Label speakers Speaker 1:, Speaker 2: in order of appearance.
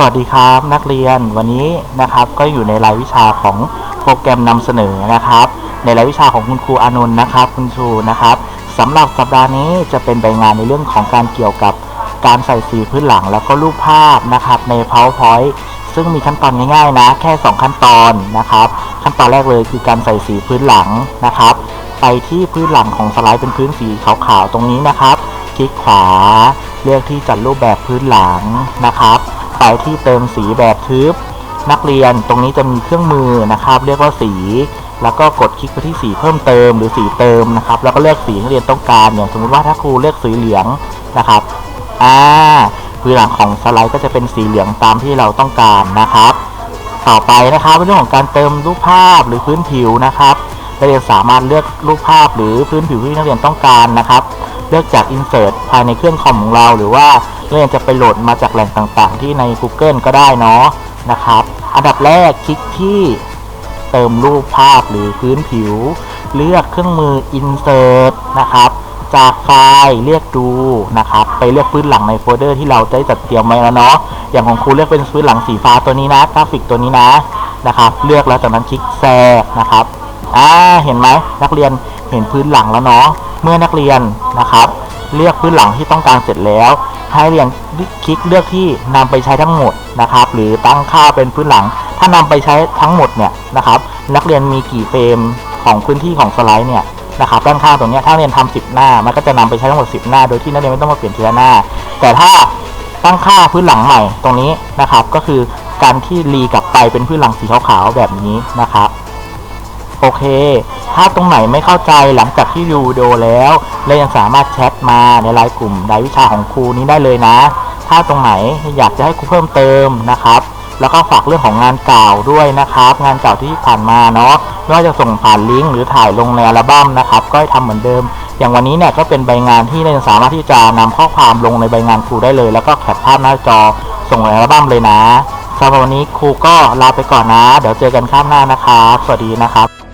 Speaker 1: สวัสดีครับนักเรียนวันนี้นะครับก็อยู่ในรายวิชาของโปรแกรมนำเสนอนะครับ ในรายวิชาของคุณครูอานนท์นะครับ คุณครูนะครับสำหรับสัปดาห์นี้จะเป็นใบงานในเรื่องของการเกี่ยวกับการใส่สีพื้นหลังแล้วก็รูปภาพนะครับใน PowerPoint ซึ่งมีขั้นตอนง่ายๆนะ แค่ 2 ขั้นตอนนะครับ ขั้นตอนแรกเลยคือการใส่สีพื้นหลังนะครับ ไปที่พื้นหลังของสไลด์เป็นพื้นสีขาวๆตรงนี้นะครับ คลิกขวาเลือกที่จัดรูปแบบพื้นหลังนะครับ ไปที่เติมสีแบบทึบ นักเรียนตรงนี้จะมีเครื่องมือนะครับ เรียกว่าสี แล้วก็กดคลิกไปที่สีเพิ่มเติมหรือสีเติมนะครับ แล้วก็เลือกสีที่นักเรียนต้องการอย่างสมมติว่าถ้าครูเลือกสีเหลืองนะครับอ่าพื้นหลังของสไลด์ก็จะเป็นสีเหลืองตามที่เราต้องการนะครับ ต่อไปนะครับเป็นเรื่องของการเติมรูปภาพหรือพื้นผิวนะครับ นักเรียนสามารถเลือกรูปภาพหรือพื้นผิวที่นักเรียนต้องการนะครับ เลือกจาก Insert ภายในเครื่องคอมของเรา หรือว่านักเรียนจะไปโหลดมาจากแหล่งต่างๆ ที่ใน Google ก็ได้เนาะนะครับ อันดับแรกคลิกที่เติมรูปภาพหรือพื้นผิว เลือกเครื่องมือ Insert นะครับจากไฟล์เลือกดูนะครับ ไปเลือกพื้นหลังในโฟลเดอร์ที่เราได้จัดเตรียมไว้แล้วเนาะอย่างของครูเลือกเป็นพื้นหลังสีฟ้าตัวนี้นะกราฟิกตัวนี้นะนะครับ เลือกแล้วจากนั้นคลิกแทรกนะครับ อ่าเห็นไหมนักเรียนเห็นพื้นหลังแล้วเนาะเมื่อนักเรียนนะครับ เลือกพื้นหลังที่ต้องการเสร็จแล้ว ให้เรียนคลิกเลือกที่นำไปใช้ทั้งหมดนะครับ หรือตั้งค่าเป็นพื้นหลัง ถ้านำไปใช้ทั้งหมดเนี่ยนะครับ นักเรียนมีกี่เฟรมของพื้นที่ของสไลด์เนี่ยนะครับด้านข้างตรงนี้ถ้าเรียนทำ10 หน้า มันก็จะนำไปใช้ทั้งหมด 10 หน้า โดยที่นักเรียนไม่ต้องมาเปลี่ยนทีละหน้า แต่ถ้าตั้งค่าพื้นหลังใหม่ตรงนี้นะครับ ก็คือการที่รีกลับไปเป็นพื้นหลังสีขาวๆแบบนี้นะครับ โอเค ถ้าตรงไหนไม่เข้าใจหลังจากที่ดูวิดีโอแล้วเรายังสามารถแชทมาในไลน์กลุ่มรายวิชาของครูนี้ได้เลยนะ ถ้าตรงไหนอยากจะให้ครูเพิ่มเติมนะครับแล้วก็ฝากเรื่องของงานเก่าด้วยนะครับ งานเก่าที่ผ่านมาเนาะไม่ว่าจะส่งผ่านลิงก์หรือถ่ายลงในอัลบั้มนะครับ ก็ให้ทำเหมือนเดิม อย่างวันนี้เนี่ยก็เป็นใบงานที่เราสามารถที่จะนำข้อความลงในใบงานครูได้เลย แล้วก็แคปภาพหน้าจอส่งในอัลบั้มเลยนะสำหรับวันนี้ครูก็ลาไปก่อนนะ เดี๋ยวเจอกันข้ามหน้านะครับสวัสดีนะครับ